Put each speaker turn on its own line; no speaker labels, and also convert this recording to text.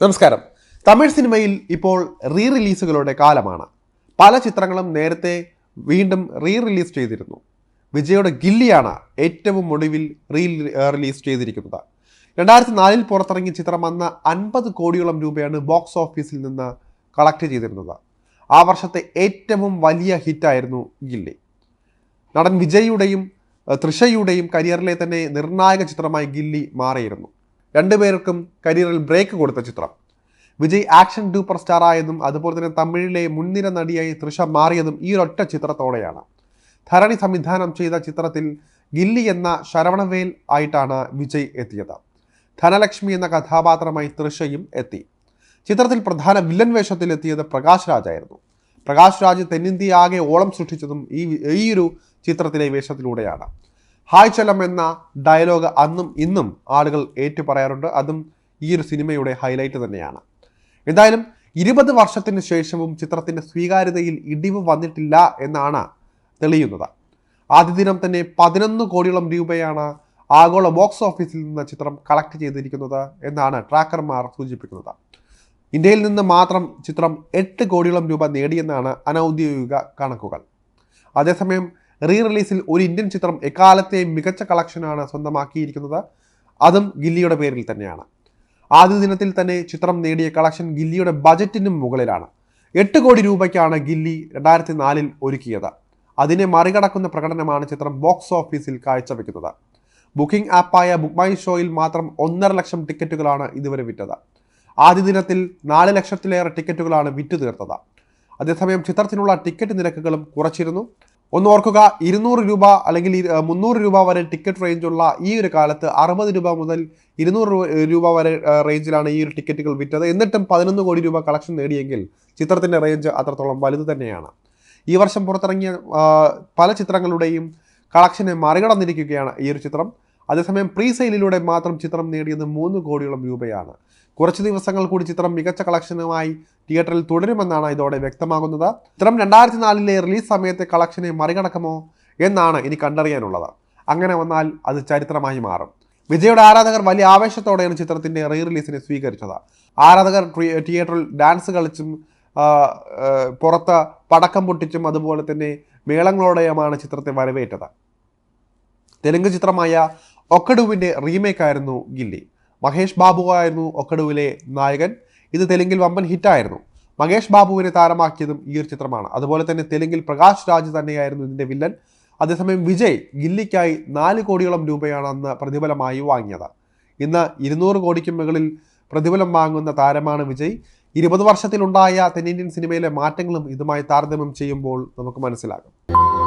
നമസ്കാരം. തമിഴ് സിനിമയിൽ ഇപ്പോൾ റീ റിലീസുകളുടെ കാലമാണ്. പല ചിത്രങ്ങളും നേരത്തെ വീണ്ടും റീ റിലീസ് ചെയ്തിരുന്നു. വിജയുടെ ഗില്ലിയാണ് ഏറ്റവും ഒടുവിൽ റീ റിലീസ് ചെയ്തിരിക്കുന്നത്. രണ്ടായിരത്തി നാലിൽ പുറത്തിറങ്ങിയ ചിത്രം അന്ന് അൻപത് കോടിയോളം രൂപയാണ് ബോക്സ് ഓഫീസിൽ നിന്ന് കളക്ട് ചെയ്തിരുന്നത്. ആ വർഷത്തെ ഏറ്റവും വലിയ ഹിറ്റായിരുന്നു ഗില്ലി. നടൻ വിജയുടെയും തൃഷയുടെയും കരിയറിലെ തന്നെ നിർണായക ചിത്രമായി ഗില്ലി മാറിയിരുന്നു. രണ്ടുപേർക്കും കരിയറിൽ ബ്രേക്ക് കൊടുത്ത ചിത്രം. വിജയ് ആക്ഷൻ ഡൂപ്പർ സ്റ്റാർ ആയതും അതുപോലെ തന്നെ തമിഴിലെ മുൻനിര നടിയായി തൃഷ മാറിയതും ഈ ഒരൊറ്റ ചിത്രത്തോടെയാണ്. ധരണി സംവിധാനം ചെയ്ത ചിത്രത്തിൽ ഗില്ലി എന്ന ശരവണവേൽ ആയിട്ടാണ് വിജയ് എത്തിയത്. ധനലക്ഷ്മി എന്ന കഥാപാത്രമായി തൃഷയും എത്തി. ചിത്രത്തിൽ പ്രധാന വില്ലൻ വേഷത്തിൽ എത്തിയത് പ്രകാശ് രാജായിരുന്നു പ്രകാശ് രാജ് തെന്നിന്ത്യ ആകെ ഓളം സൃഷ്ടിച്ചതും ഈ ഈ ഒരു ചിത്രത്തിലെ വേഷത്തിലൂടെയാണ്. ഹായ് ചലം എന്ന ഡയലോഗ് അന്നും ഇന്നും ആളുകൾ ഏറ്റുപറയാറുണ്ട്. അതും ഈ ഒരു സിനിമയുടെ ഹൈലൈറ്റ് തന്നെയാണ്. എന്തായാലും ഇരുപത് വർഷത്തിന് ശേഷവും ചിത്രത്തിന്റെ സ്വീകാര്യതയിൽ ഇടിവ് വന്നിട്ടില്ല എന്നാണ് തെളിയുന്നത്. ആദ്യ ദിനം തന്നെ പതിനൊന്ന് കോടിയോളം രൂപയാണ് ആഗോള ബോക്സ് ഓഫീസിൽ നിന്ന് ചിത്രം കളക്ട് ചെയ്തിരിക്കുന്നത് എന്നാണ് ട്രാക്കർമാർ സൂചിപ്പിക്കുന്നത്. ഇന്ത്യയിൽ നിന്ന് മാത്രം ചിത്രം എട്ട് കോടിയോളം രൂപ നേടിയെന്നാണ് അനൗദ്യോഗിക കണക്കുകൾ. അതേസമയം റീ റിലീസിൽ ഒരു ഇന്ത്യൻ ചിത്രം എക്കാലത്തെയും മികച്ച കളക്ഷനാണ് സ്വന്തമാക്കിയിരിക്കുന്നത്. അതും ഗില്ലിയുടെ പേരിൽ തന്നെയാണ്. ആദ്യ ദിനത്തിൽ തന്നെ ചിത്രം നേടിയ കളക്ഷൻ ഗില്ലിയുടെ ബജറ്റിനും മുകളിലാണ്. എട്ട് കോടി രൂപയ്ക്കാണ് ഗില്ലി രണ്ടായിരത്തി നാലിൽ ഒരുക്കിയത്. അതിനെ മറികടക്കുന്ന പ്രകടനമാണ് ചിത്രം ബോക്സ് ഓഫീസിൽ കാഴ്ചവെക്കുന്നത്. ബുക്കിംഗ് ആപ്പായ ബുക്ക് മൈ ഷോയിൽ മാത്രം ഒന്നര ലക്ഷം ടിക്കറ്റുകളാണ് ഇതുവരെ വിറ്റത്. ആദ്യ ദിനത്തിൽ നാല് ലക്ഷത്തിലേറെ ടിക്കറ്റുകളാണ് വിറ്റു തീർത്തത് അതേസമയം ചിത്രത്തിനുള്ള ടിക്കറ്റ് നിരക്കുകളും കുറച്ചിരുന്നു. ഒന്ന് ഓർക്കുക ഇരുന്നൂറ് രൂപ അല്ലെങ്കിൽ മുന്നൂറ് രൂപ വരെ ടിക്കറ്റ് റേഞ്ചുള്ള ഈ ഒരു കാലത്ത് അറുപത് രൂപ മുതൽ ഇരുന്നൂറ് രൂപ വരെ റേഞ്ചിലാണ് ഈ ഒരു ടിക്കറ്റുകൾ വിറ്റത്. എന്നിട്ടും പതിനൊന്ന് കോടി രൂപ കളക്ഷൻ നേടിയെങ്കിൽ ചിത്രത്തിന്റെ റേഞ്ച് അത്രത്തോളം വലുത് തന്നെയാണ്. ഈ വർഷം പുറത്തിറങ്ങിയ പല ചിത്രങ്ങളുടെയും കളക്ഷനെ മറികടന്നിരിക്കുകയാണ് ഈ ഒരു ചിത്രം. അതേസമയം പ്രീ സെയിലിലൂടെ മാത്രം ചിത്രം നേടിയത് മൂന്ന് കോടിയോളം രൂപയാണ്. കുറച്ച് ദിവസങ്ങൾ കൂടി ചിത്രം മികച്ച കളക്ഷനുമായി തിയേറ്ററിൽ തുടരുമെന്നാണ് ഇതോടെ വ്യക്തമാകുന്നത്. ചിത്രം രണ്ടായിരത്തി നാലിലെ റിലീസ് സമയത്തെ കളക്ഷനെ മറികടക്കുമോ എന്നാണ് ഇനി കണ്ടറിയാനുള്ളത്. അങ്ങനെ വന്നാൽ അത് ചരിത്രമായി മാറും. വിജയുടെ ആരാധകർ വലിയ ആവേശത്തോടെയാണ് ചിത്രത്തിന്റെ റീ റിലീസിനെ സ്വീകരിച്ചത്. ആരാധകർ തിയേറ്ററിൽ ഡാൻസ് കളിച്ചും പുറത്ത് പടക്കം പൊട്ടിച്ചും അതുപോലെ തന്നെ മേളങ്ങളോടെയുമാണ് ചിത്രത്തെ വരവേറ്റത്. തെലുങ്ക് ചിത്രമായ ഒക്കഡുവിന്റെ റീമേക്കായിരുന്നു ഗില്ലി. മഹേഷ് ബാബു ആയിരുന്നു ഒക്കടുവിലെ നായകൻ. ഇത് തെലുങ്കിൽ വമ്പൻ ഹിറ്റായിരുന്നു. മഹേഷ് ബാബുവിനെ താരമാക്കിയതും ഈ ഒരു ചിത്രമാണ്. അതുപോലെ തന്നെ തെലുങ്കിൽ പ്രകാശ് രാജ് തന്നെയായിരുന്നു ഇതിന്റെ വില്ലൻ. അതേസമയം വിജയ് ഗില്ലിക്കായി നാല് കോടിയോളം രൂപയാണ് അന്ന് പ്രതിഫലമായി വാങ്ങിയത്. ഇന്ന് ഇരുന്നൂറ് കോടിക്ക് മുകളിൽ പ്രതിഫലം വാങ്ങുന്ന താരമാണ് വിജയ്. ഇരുപത് വർഷത്തിലുണ്ടായ തെന്നിന്ത്യൻ സിനിമയിലെ മാറ്റങ്ങളും ഇതുമായി താരതമ്യം ചെയ്യുമ്പോൾ നമുക്ക് മനസ്സിലാകും.